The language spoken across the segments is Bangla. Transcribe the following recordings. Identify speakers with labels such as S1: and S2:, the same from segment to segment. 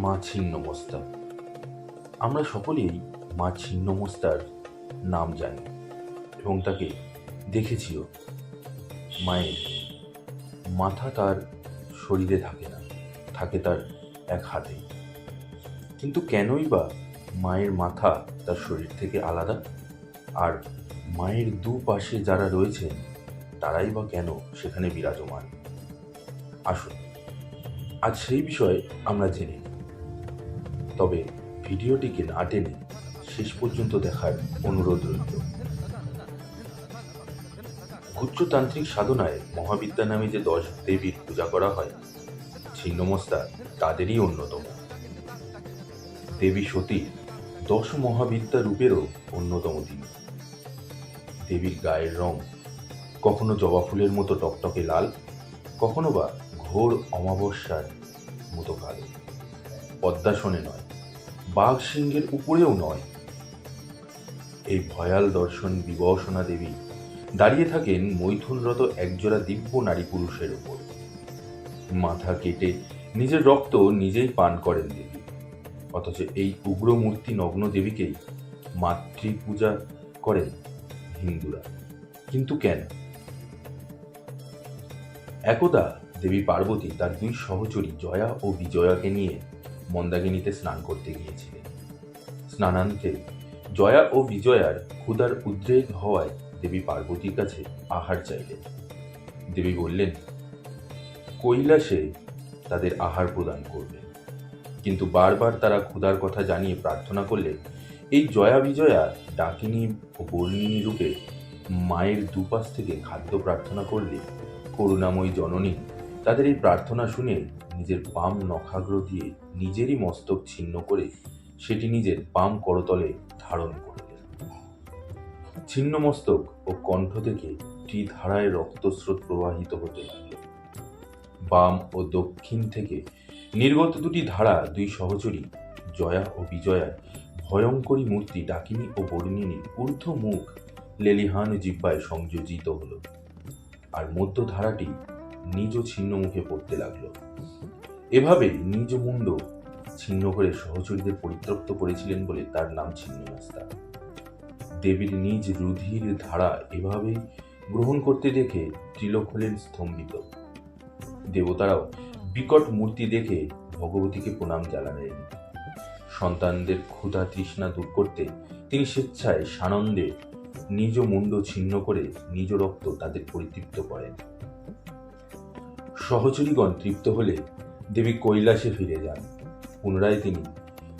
S1: মা ছিন্ন ছিন্নমস্তা আমরা সকলেই মা ছিন্নমস্তার নাম জানি এবং তাকে দেখেছিও। মায়ের মাথা তার শরীরে থাকে না, থাকে তার এক হাতে। কিন্তু কেনই বা মায়ের মাথা তার শরীর থেকে আলাদা? আর মায়ের দুপাশে যারা রয়েছেন, তারাই বা কেন সেখানে বিরাজমান? আসুন, আজ সেই বিষয়ে আমরা জেনে নিই। তবে ভিডিওটিকে না টেনে শেষ পর্যন্ত দেখার অনুরোধ রইল। গুচ্ছতান্ত্রিক সাধনায় মহাবিদ্যা নামে যে দশ দেবীর পূজা করা হয়, ছিন্নমস্তা তাদেরই অন্যতম। দেবী সতী দশ মহাবিদ্যা রূপেরও অন্যতম তিনি। দেবীর গায়ের রং কখনো জবা ফুলের মতো টকটকে লাল, কখনো বা ঘোর অমাবস্যার মতো কালো। পদ্মাসনে নয় বাঘ সিংহের উপরেও নয়। এই ভয়াল দর্শন বিবসনা দেবী দাঁড়িয়ে থাকেন মৈথুনরত একজোড়া দিব্য নারী পুরুষের উপর। মাথা কেটে নিজের রক্ত নিজেই পান করেন দেবী। অথচ এই উগ্র মূর্তি নগ্ন দেবীকেই মাতৃ পূজা করেন হিন্দুরা। কিন্তু কেন? একদা দেবী পার্বতী তার দুই সহচরী জয়া ও বিজয়াকে নিয়ে মন্দাকিনীতে স্নান করতে গিয়েছিলেন। স্নানান্তে জয়া ও বিজয়ার ক্ষুধার উদ্রেক হওয়ায় দেবী পার্বতীর কাছে আহার চাইলেন। দেবী বললেন, কৈলাসে তাদের আহার প্রদান করবেন। কিন্তু বারবার তারা ক্ষুধার কথা জানিয়ে প্রার্থনা করলে এই জয়া বিজয়া ডাকিনী ও বর্ণিনী রূপে মায়ের দুপাশ থেকে খাদ্য প্রার্থনা করলে করুণাময়ী জননী তাদের এই প্রার্থনা শুনে নিজের বাম নখাগ্র দিয়ে নিজেরই মস্তক ছিন্ন করে সেটি নিজের বাম করতলে ধারণ করলেন। ছিন্ন মস্তক ও কণ্ঠ থেকে ত্রিধারায় রক্তস্রোত প্রবাহিত হতে লাগল। বাম ও দক্ষিণ থেকে নির্গত দুটি ধারা দুই সহচরী জয়া ও বিজয়ার ভয়ঙ্করী মূর্তি ডাকিনী ও বর্ণিনীর ঊর্ধ্ব মুখ লেলিহান জিব্বায় সংযোজিত হলো। আর মধ্য ধারাটি নিজ ছিন্ন মুখে পড়তে লাগল। এভাবে নিজ মুন্ড ছিন্ন করে সহচরীদের পরিত্যক্ত করেছিলেন বলে তার নাম ছিন্ন ছিন্নমস্তা দেবীর নিজ রুধির ধারা এভাবে গ্রহণ করতে দেখে ত্রিলোক হলেন স্তম্ভিত। দেবতারাও বিকট মূর্তি দেখে ভগবতীকে প্রণাম জানালেন। সন্তানদের ক্ষুধা তৃষ্ণা দূর করতে তিনি স্বেচ্ছায় সানন্দে নিজ মুন্ড ছিন্ন করে নিজ রক্ত তাদের পরিতৃপ্ত করেন। সহচরীগণ তৃপ্ত হলে দেবী কৈলাসে ফিরে যান। পুনরায় তিনি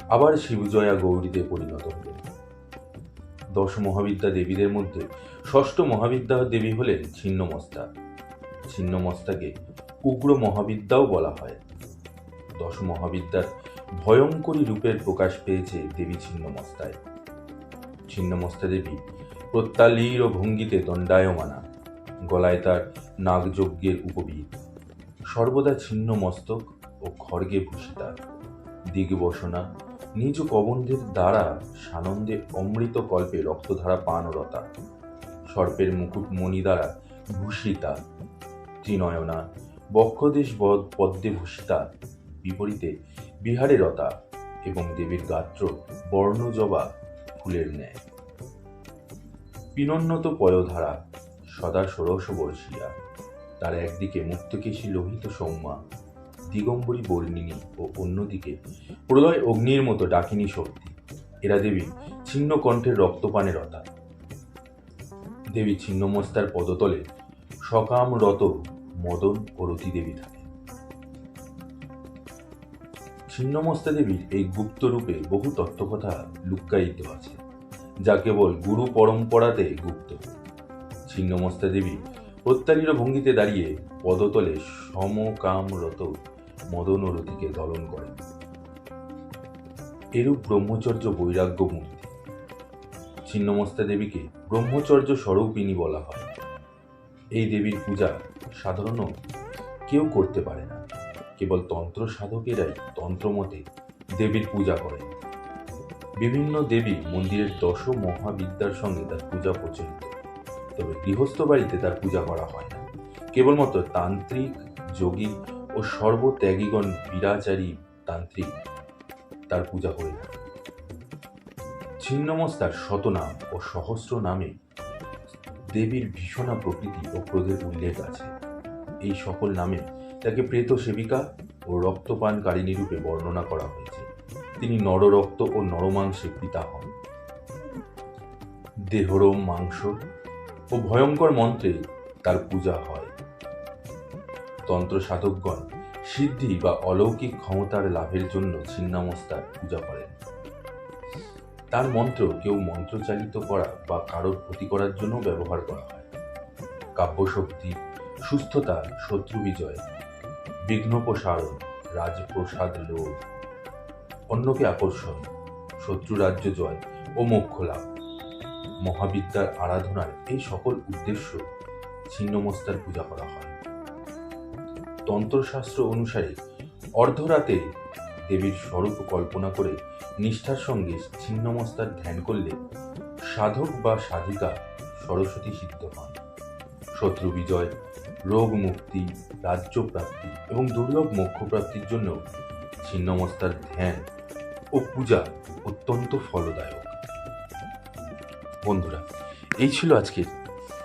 S1: আবার শিবজয়া গৌরীতে পরিণত হলেন। দশ মহাবিদ্যা দেবীদের মধ্যে ষষ্ঠ মহাবিদ্যা দেবী হলেন ছিন্নমস্তা। ছিন্নমস্তাকে উগ্র মহাবিদ্যাও বলা হয়। দশ মহাবিদ্যার ভয়ঙ্করী রূপের প্রকাশ পেয়েছে দেবী ছিন্নমস্তায়। ছিন্নমস্তা দেবী প্রত্যালীর ভঙ্গিতে দণ্ডায়মানা। গলায় তার নাগযজ্ঞের উপবীত। সর্বদা ছিন্ন মস্তক ও খড়গে ভূষিতা। দিগবসনা, নিজ কবন্ধের দ্বারা সানন্দে অমৃত কল্পে রক্তধারা পানরতা। সর্পের মুকুট মণি দ্বারা ভূষিতা। ত্রিনয়না, বক্ষদেশ পদ্মে ভূষিতা। বিপরীতে বিহারে রতা এবং দেবীর গাত্র বর্ণজবা ফুলের ন্যায়। পিনন্নত পয়ধারা, সদা ষোড়শ বর্ষিয়া। তার একদিকে মুক্তকেশী লোহিত সৌম্যা, দিগম্বরী বর্ণিনী ও অন্যদিকে প্রলয় অগ্নির মতো ডাকিনী শক্তি। এরা দেবী ছিন্ন কণ্ঠের রক্তপানে রতা দেবী ছিন্নমস্তার পদতলে সকামরত মদন ও রতি দেবী থাকে। ছিন্নমস্তা দেবীর এই গুপ্ত রূপে বহু তত্ত্বকথা লুক্কায়িত আছে, যা কেবল গুরু পরম্পরাতে গুপ্ত। ছিন্নমস্তা দেবী প্রত্যালীর ভঙ্গিতে দাঁড়িয়ে পদতলে সমকামরত মদন ও দলন করেন। এরূপ ব্রহ্মচর্য বৈরাগ্য মূর্তি ছিন্নমস্তা দেবীকে ব্রহ্মচর্য স্বরূপিনী বলা হয়। এই দেবীর পূজা সাধারণ কেউ করতে পারে না। কেবল তন্ত্র সাধকেরাই তন্ত্রমতে দেবীর পূজা করেন। বিভিন্ন দেবী মন্দিরের দশ মহাবিদ্যার সঙ্গে তার পূজা প্রচলিত। তবে গৃহস্থ বাড়িতে তার পূজা করা হয় না। কেবলমাত্র তান্ত্রিক, যোগী ও সর্বত্যাগীগণ বিরাচারী তান্ত্রিক তার পূজা হয়ে থাকে ছিন্নমস্তার শতনাম ও সহস্র নামে দেবীর ভীষণা প্রকৃতি ও ক্রোধের উল্লেখ আছে। এই সকল নামে তাকে প্রেত সেবিকা ও রক্তপানকারিণী রূপে বর্ণনা করা হয়েছে। তিনি নররক্ত ও নরমাংসে পিতা হন। দেহরম মাংস ও ভয়ঙ্কর মন্ত্রে তার পূজা হয়। তন্ত্র সাধকগণ সিদ্ধি বা অলৌকিক ক্ষমতার লাভের জন্য ছিন্নামস্তার পূজা করেন। তার মন্ত্র কেউ মন্ত্রচালিত করা বা কারোর ক্ষতি করার জন্য ব্যবহার করা হয়। কাব্যশক্তি, সুস্থতা, শত্রু বিজয়, বিঘ্ন প্রসারণ, রাজপ্রসাদ লোভ, অন্যকে আকর্ষণ, শত্রু রাজ্য জয় ও মোক্ষ লাভ। মহাবিদ্যার আরাধনার এই সকল উদ্দেশ্য ছিন্নমস্তার পূজা করা হয়। তন্ত্রশাস্ত্র অনুসারে অর্ধরাতে দেবীর স্বরূপ কল্পনা করে নিষ্ঠার সঙ্গে ছিন্নমস্তার ধ্যান করলে সাধক বা সাধিকা সরস্বতী সিদ্ধ হন। শত্রু বিজয়, রোগ মুক্তি, রাজ্য প্রাপ্তি এবং দুর্লভ মোক্ষ প্রাপ্তির জন্য ছিন্নমস্তার ধ্যান ও পূজা অত্যন্ত ফলদায়ক। বন্ধুরা, এই ছিল আজকে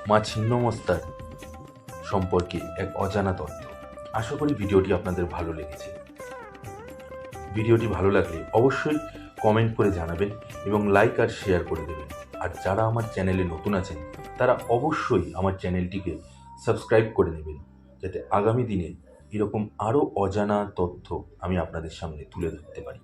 S1: মা ছিন্নমস্তার সম্পর্কে এক অজানা তথ্য। আশা করি ভিডিওটি আপনাদের ভালো লেগেছে। ভিডিওটি ভালো লাগলে অবশ্যই কমেন্ট করে জানাবেন এবং লাইক আর শেয়ার করে দেবেন। আর যারা আমার চ্যানেলে নতুন আছেন, তারা অবশ্যই আমার চ্যানেলটিকে সাবস্ক্রাইব করে নেবেন, যাতে আগামী দিনে এরকম আরও অজানা তথ্য আমি আপনাদের সামনে তুলে ধরতে পারি।